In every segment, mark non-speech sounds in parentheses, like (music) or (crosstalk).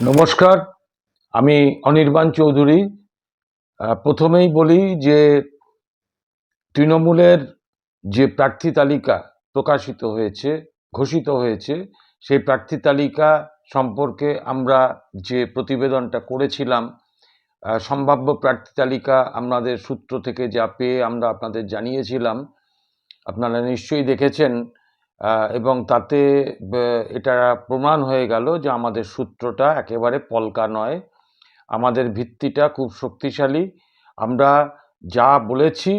নমস্কার, আমি অনির্বাণ চৌধুরী। প্রথমেই বলি যে তৃণমূলের যে প্রার্থী তালিকা প্রকাশিত হয়েছে, ঘোষিত হয়েছে, সেই প্রার্থী তালিকা সম্পর্কে আমরা যে প্রতিবেদনটা করেছিলাম সম্ভাব্য প্রার্থী তালিকা আমাদের সূত্র থেকে যা পেয়ে আমরা আপনাদের জানিয়েছিলাম, আপনারা নিশ্চয়ই দেখেছেন এবং তাতে এটা প্রমাণ হয়ে গেল যে আমাদের সূত্রটা একেবারে পলকা নয়। আমাদের ভিত্তিটা খুব শক্তিশালী। আমরা যা বলেছি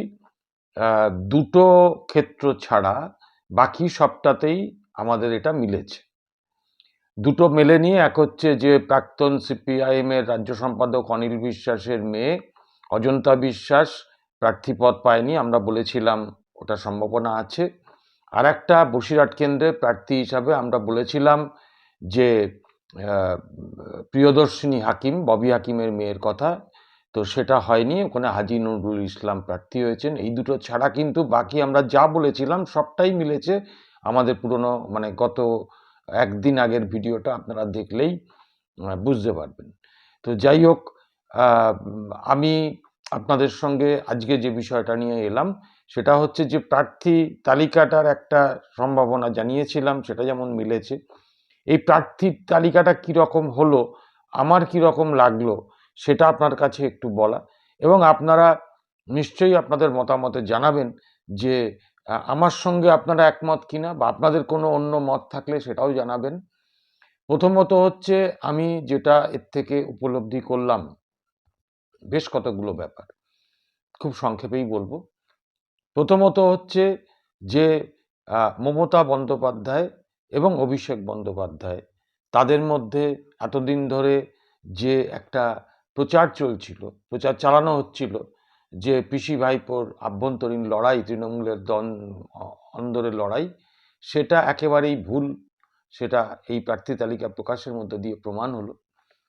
দুটো ক্ষেত্র ছাড়া বাকি সবটাতেই আমাদের এটা মিলেছে। দুটো মেলে নিয়ে, এক হচ্ছে যে প্রাক্তন সিপিআইএম এর রাজ্য সম্পাদক অনিল বিশ্বাসের মেয়ে অজন্তা বিশ্বাস প্রার্থীপদ পায়নি। আমরা বলেছিলাম, ওটা সম্ভাবনা আছে। আর একটা বসিরহাট কেন্দ্রে প্রার্থী হিসাবে আমরা বলেছিলাম যে প্রিয়দর্শিনী হাকিম, ববি হাকিমের মেয়ের কথা। তো সেটা হয়নি, ওখানে হাজি নুরুল ইসলাম প্রার্থী হয়েছেন। এই দুটো ছাড়া কিন্তু বাকি আমরা যা বলেছিলাম সবটাই মিলেছে আমাদের পুরনো মানে গত একদিন আগের ভিডিওটা আপনারা দেখলেই বুঝতে পারবেন। তো যাই হোক আমি আপনাদের সঙ্গে আজকে যে বিষয়টা নিয়ে এলাম, সেটা হচ্ছে যে প্রার্থী তালিকাটার একটা সম্ভাবনা জানিয়েছিলাম, সেটা যেমন মিলেছে। এই প্রার্থীর তালিকাটা কীরকম হলো, আমার কীরকম লাগল, সেটা আপনার কাছে একটু বলা। এবং আপনারা নিশ্চয়ই আপনাদের মতামতে জানাবেন যে আমার সঙ্গে আপনারা একমত কিনা বা আপনাদের কোনো অন্য মত থাকলে সেটাও জানাবেন। প্রথমত হচ্ছে আমি যেটা এর থেকে উপলব্ধি করলাম বেশ কতগুলো ব্যাপার। খুব সংক্ষেপেই বলব। প্রথমত হচ্ছে যে মমতা বন্দ্যোপাধ্যায় এবং অভিষেক বন্দ্যোপাধ্যায়, তাদের মধ্যে এতদিন ধরে যে একটা প্রচার চলছিল, প্রচার চালানো হচ্ছিল যে, পিসি ভাইপোর আভ্যন্তরীণ লড়াই, তৃণমূলের দন অন্দরের লড়াই, সেটা একেবারেই ভুল, সেটা এই প্রার্থী তালিকা প্রকাশের মধ্যে দিয়ে প্রমাণ হলো।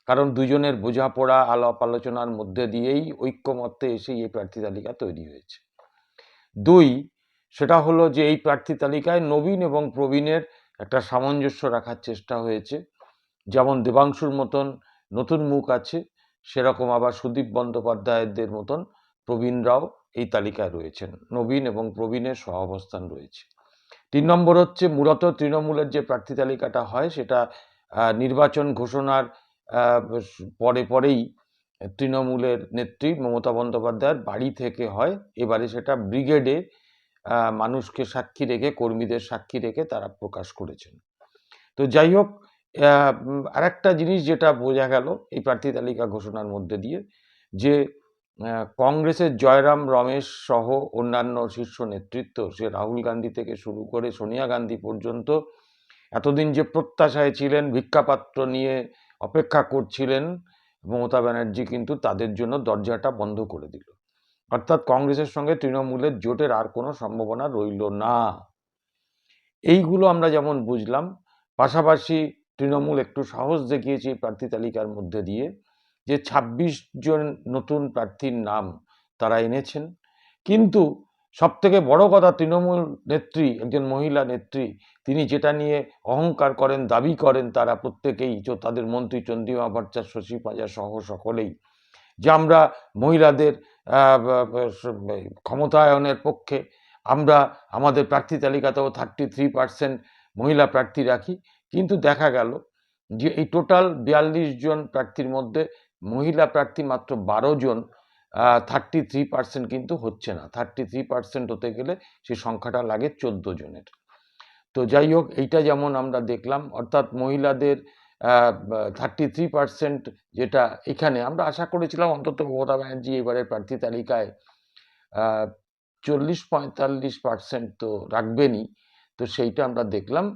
কারণ দুজনের বোঝাপড়া, আলাপ আলোচনার মধ্যে দিয়েই ঐক্যমত্যে এসে এই প্রার্থী তালিকা তৈরি হয়েছে। দুই, সেটা হলো যে এই প্রার্থী তালিকায় নবীন এবং প্রবীণের একটা সামঞ্জস্য রাখার চেষ্টা হয়েছে। যেমন দেবাংশুর মতন নতুন মুখ আছে, সেরকম আবার সুদীপ বন্দ্যোপাধ্যায়দের মতন প্রবীণরাও এই তালিকায় রয়েছেন। নবীন এবং প্রবীণের সহাবস্থান রয়েছে। তিন নম্বর হচ্ছে, মূলত তৃণমূলের যে প্রার্থী তালিকাটা হয়, সেটা নির্বাচন ঘোষণার পরে পরেই তৃণমূলের নেত্রী মমতা বন্দ্যোপাধ্যায়ের বাড়ি থেকে হয়। এবারে সেটা ব্রিগেডে মানুষকে সাক্ষী রেখে কর্মীদের সাক্ষী রেখে তারা প্রকাশ করেছেন। তো যাই হোক উম, আরেকটা জিনিস যেটা বোঝা গেল এই প্রার্থী তালিকা ঘোষণার মধ্যে দিয়ে যে কংগ্রেসের জয়রাম রমেশ সহ অন্যান্য শীর্ষ নেতৃত্ব সে রাহুল গান্ধী থেকে শুরু করে সোনিয়া গান্ধী পর্যন্ত এতদিন যে প্রত্যাশায় ছিলেন ভিক্ষাপাত্র নিয়ে অপেক্ষা করছিলেন মমতা ব্যানার্জি কিন্তু তাদের জন্য দরজাটা বন্ধ করে দিল। অর্থাৎ কংগ্রেসের সঙ্গে তৃণমূলের জোটের আর কোনো সম্ভাবনা রইল না। এইগুলো আমরা যেমন বুঝলাম, পাশাপাশি তৃণমূল একটু সাহস দেখিয়েছে প্রার্থী তালিকার মধ্যে দিয়ে যে ২৬ জন নতুন প্রার্থীর নাম তারা এনেছেন। কিন্তু সব থেকে বড় কথা তৃণমূল নেত্রী, একজন মহিলা নেত্রী, তিনি যেটা নিয়ে অহংকার করেন, দাবি করেন তারা প্রত্যেকেই তাদের মন্ত্রী চন্দ্রিমা ভট্টাচার্য, শশী পাজা সহ সকলেই, যে আমরা মহিলাদের ক্ষমতায়নের পক্ষে, আমরা আমাদের প্রার্থী তালিকাতেও থার্টি থ্রি পার্সেন্ট মহিলা প্রার্থী রাখি, কিন্তু দেখা গেল যে এই টোটাল বিয়াল্লিশ জন প্রার্থীর মধ্যে মহিলা প্রার্থী মাত্র বারো জন থার্টি থ্রি পার্সেন্ট কিন্তু হচ্ছে না। থার্টি থ্রি পার্সেন্ট হতে গেলে সেই সংখ্যাটা লাগে চোদ্দ জনের। তো যাই হোক, এইটা যেমন আমরা দেখলাম, অর্থাৎ মহিলাদের থার্টি থ্রি পার্সেন্ট যেটা এখানে, আমরা আশা করেছিলাম অন্তত মমতা ব্যানার্জি এবারের প্রার্থী তালিকায় চল্লিশ পঁয়তাল্লিশ পার্সেন্ট তো রাখবেনই। তো সেইটা আমরা দেখলাম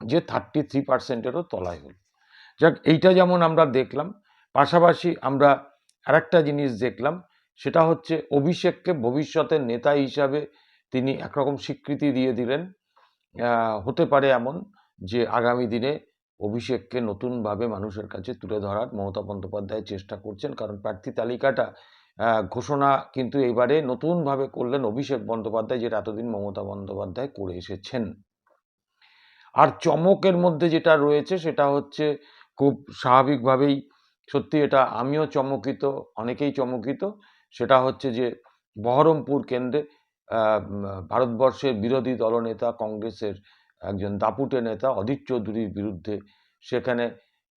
যে থার্টি থ্রি পার্সেন্টেরও তলায় হল। যাক, এইটা যেমন আমরা দেখলাম, পাশাপাশি আমরা আরেকটা জিনিস দেখলাম, সেটা হচ্ছে অভিষেককে ভবিষ্যতের নেতা হিসাবে তিনি একরকম স্বীকৃতি দিয়ে দিলেন। হতে পারে এমন যে আগামী দিনে অভিষেককে নতুনভাবে মানুষের কাছে তুলে ধরার মমতা বন্দ্যোপাধ্যায় চেষ্টা করছেন, কারণ প্রার্থী তালিকাটা ঘোষণা কিন্তু এবারে নতুনভাবে করলেন অভিষেক বন্দ্যোপাধ্যায়, যেটা এতদিন মমতা বন্দ্যোপাধ্যায় করে এসেছেন। আর চমকের মধ্যে যেটা রয়েছে, সেটা হচ্ছে খুব স্বাভাবিকভাবেই সত্যি এটা আমিও চমকিত, অনেকেই চমকিত। সেটা হচ্ছে যে বহরমপুর কেন্দ্রে ভারতবর্ষের বিরোধী দলনেতা কংগ্রেসের একজন দাপুটে নেতা অধীর চৌধুরীর বিরুদ্ধে সেখানে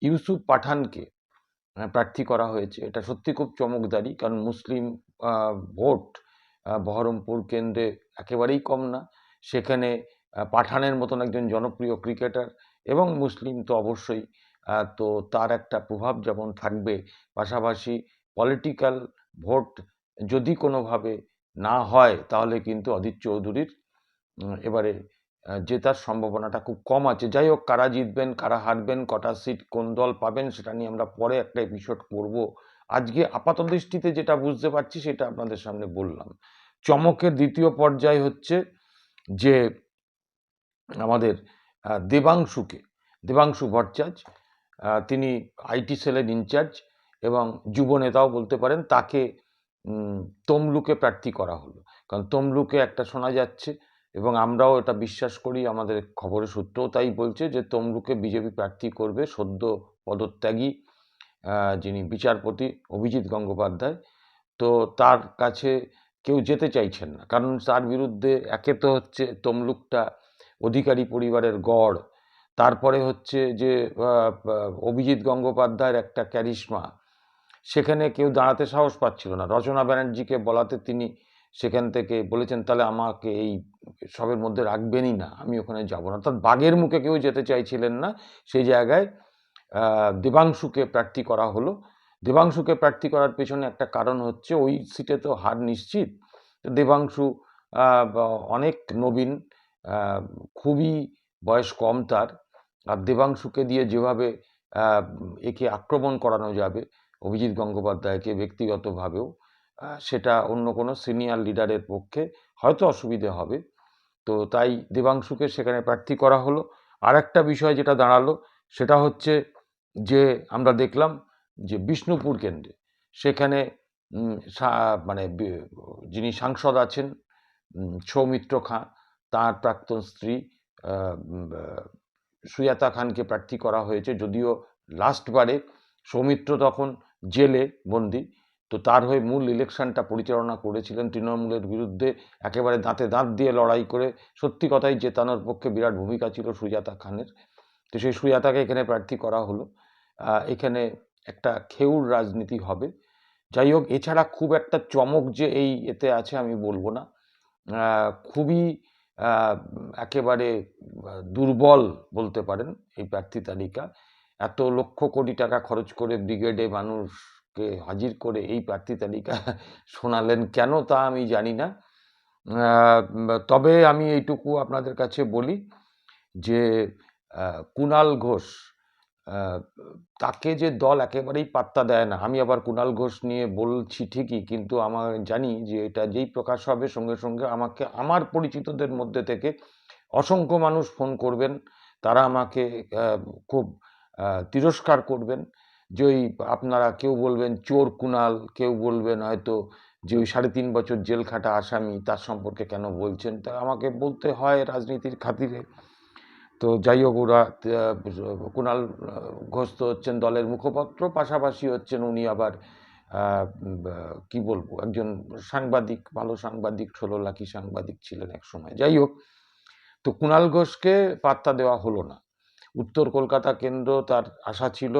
ইউসুফ পাঠানকে প্রার্থী করা হয়েছে। এটা সত্যি খুব চমকদারি কারণ মুসলিম ভোট বহরমপুর কেন্দ্রে একেবারেই কম না। সেখানে পাঠানের মতন একজন জনপ্রিয় ক্রিকেটার এবং মুসলিম তো অবশ্যই তো তার একটা প্রভাব যেমন থাকবে, পাশাপাশি পলিটিক্যাল ভোট যদি কোনোভাবে না হয়, তাহলে কিন্তু অধীর চৌধুরীর এবারে জেতার সম্ভাবনাটা খুব কম আছে। যাই হোক, কারা জিতবেন, কারা হারবেন, কটা সিট কোন দল পাবেন, সেটা নিয়ে আমরা পরে একটা এপিসোড করব। আজকে আপাত দৃষ্টিতে যেটা বুঝতে পারছি, সেটা আপনাদের সামনে বললাম। চমকের দ্বিতীয় পর্যায় হচ্ছে যে আমাদের দেবাংশুকে, দেবাংশু ভট্টাচার্য তিনি আইটি সেলের ইনচার্জ এবং যুব নেতাও বলতে পারেন, তাকে তমলুকে প্রার্থী করা হলো। কারণ তমলুকে একটা শোনা যাচ্ছে এবং আমরাও এটা বিশ্বাস করি, আমাদের খবরের সূত্রও তাই বলছে যে তমলুকে বিজেপি প্রার্থী করবে সদ্য পদত্যাগী যিনি বিচারপতি অভিজিৎ গঙ্গোপাধ্যায়। তো তার কাছে কেউ যেতে চাইছেন না, কারণ তার বিরুদ্ধে একে তো হচ্ছে তমলুকটা অধিকারী পরিবারের গড় তারপরে হচ্ছে যে অভিজিৎ গঙ্গোপাধ্যায়ের একটা ক্যারিশমা। সেখানে কেউ দাঁড়াতে সাহস পাচ্ছিল না। রচনা ব্যানার্জিকে বলাতে তিনি সেখান থেকে বলেছেন, তাহলে আমাকে এই সবের মধ্যে রাখবেনই না, আমি ওখানে যাব না। অর্থাৎ বাঘের মুখে কেউ যেতে চাইছিলেন না। সেই জায়গায় দেবাংশুকে প্রার্থী করা হলো। দেবাংশুকে প্রার্থী করার পেছনে একটা কারণ হচ্ছে, ওই সিটে তো হার নিশ্চিত। দেবাংশু অনেক নবীন খুবই বয়স কম তার। আর দেবাংশুকে দিয়ে যেভাবে একে আক্রমণ করানো যাবে, অভিজিৎ গঙ্গোপাধ্যায়কে ব্যক্তিগতভাবেও সেটা অন্য কোনো সিনিয়র লিডারের পক্ষে হয়তো অসুবিধে হবে। তো তাই দেবাংশুকে সেখানে প্রার্থী করা হলো। আর একটা বিষয় যেটা দাঁড়াল, সেটা হচ্ছে যে আমরা দেখলাম যে বিষ্ণুপুর কেন্দ্রে সেখানে মানে যিনি সাংসদ আছেন সৌমিত্র খাঁ, তার প্রাক্তন স্ত্রী সুজাতা খানকে প্রার্থী করা হয়েছে, যদিও লাস্টবারে সৌমিত্র তখন জেলে বন্দি। তো তার হয়ে মূল ইলেকশনটা পরিচালনা করেছিলেন তৃণমূলের বিরুদ্ধে, একেবারে দাঁতে দাঁত দিয়ে লড়াই করে। সত্যি কথাই জেতানোর পক্ষে বিরাট ভূমিকা ছিল সুজাতা খানের। তো সেই সুজাতাকে এখানে প্রার্থী করা হলো। এখানে একটা খেউর রাজনীতি হবে। যাই হোক, এছাড়া খুব একটা চমক যে এই এতে আছে আমি বলব না। খুবই একেবারে দুর্বল বলতে পারেন এই প্রার্থী তালিকা। এত লক্ষ কোটি টাকা খরচ করে ব্রিগেডে মানুষকে হাজির করে এই প্রার্থী তালিকা (laughs) শোনালেন কেন তা আমি জানি না। তবে আমি এইটুকু আপনাদের কাছে বলি যে কুনাল ঘোষ তাকে যে দল একেবারেই পাত্তা দেয় না, আমি আবার কুণাল ঘোষ নিয়ে বলছি ঠিকই, কিন্তু আমার জানি যে এটা যেই প্রকাশ হবে সঙ্গে সঙ্গে আমাকে, আমার পরিচিতদের মধ্যে থেকে অসংখ্য মানুষ ফোন করবেন, তারা আমাকে খুব তিরস্কার করবেন যে ওই আপনারা কেউ বলবেন চোর কুণাল, কেউ বলবেন হয়তো যে ওই সাড়ে তিন বছর জেল খাটা আসামি, তার সম্পর্কে কেন বলছেন? তা আমাকে বলতে হয় রাজনীতির খাতিরে। তো যাই হোক ওরা কুণাল ঘোষ তো হচ্ছেন দলের মুখপাত্র, পাশাপাশি হচ্ছেন উনি আবার কি বলব, একজন সাংবাদিক, ভালো সাংবাদিক ষোলো লাখি সাংবাদিক ছিলেন এক সময়। যাই হোক, তো কুণাল ঘোষকে পাত্তা দেওয়া হলো না। উত্তর কলকাতা কেন্দ্র তার আশা ছিল,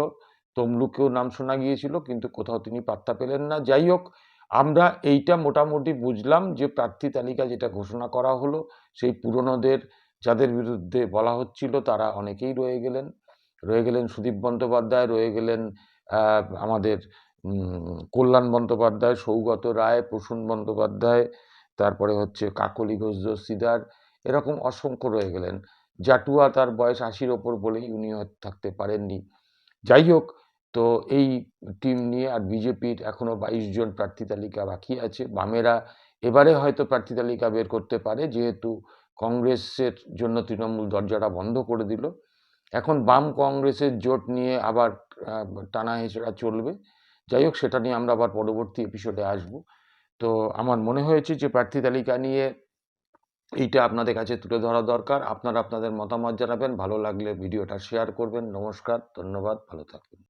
তমলুকেও নাম শোনা গিয়েছিল, কিন্তু কোথাও তিনি পাত্তা পেলেন না। যাই হোক, আমরা এইটা মোটামুটি বুঝলাম যে প্রার্থী তালিকা যেটা ঘোষণা করা হলো, সেই পুরনোদের যাদের বিরুদ্ধে বলা হচ্ছিল তারা অনেকেই রয়ে গেলেন। রয়ে গেলেন সুদীপ বন্দ্যোপাধ্যায়, রয়ে গেলেন আমাদের কল্যাণ বন্দ্যোপাধ্যায়, সৌগত রায়, প্রসূন বন্দ্যোপাধ্যায়, তারপরে হচ্ছে কাকলি ঘোষ দস্তিদার এরকম অসংখ্য রয়ে গেলেন। জাটুয়া তার বয়স আশির ওপর বলেই উনি থাকতে পারেননি। যাই হোক, তো এই টিম নিয়ে আর বিজেপির এখনও বাইশ জন প্রার্থী তালিকা বাকি আছে। বামেরা এবারে হয়তো প্রার্থী তালিকা বের করতে পারে, যেহেতু কংগ্রেসের জন্য তৃণমূল দরজাটা বন্ধ করে দিল। এখন বাম কংগ্রেসের জোট নিয়ে আবার টানা হেঁচড়া চলবে। যাই হোক, সেটা নিয়ে আমরা আবার পরবর্তী এপিসোডে আসব। তো আমার মনে হয়েছে যে প্রার্থী তালিকা নিয়ে এইটা আপনাদের কাছে তুলে ধরা দরকার। আপনারা আপনাদের মতামত জানাবেন। ভালো লাগলে ভিডিওটা শেয়ার করবেন। নমস্কার, ধন্যবাদ। ভালো থাকবেন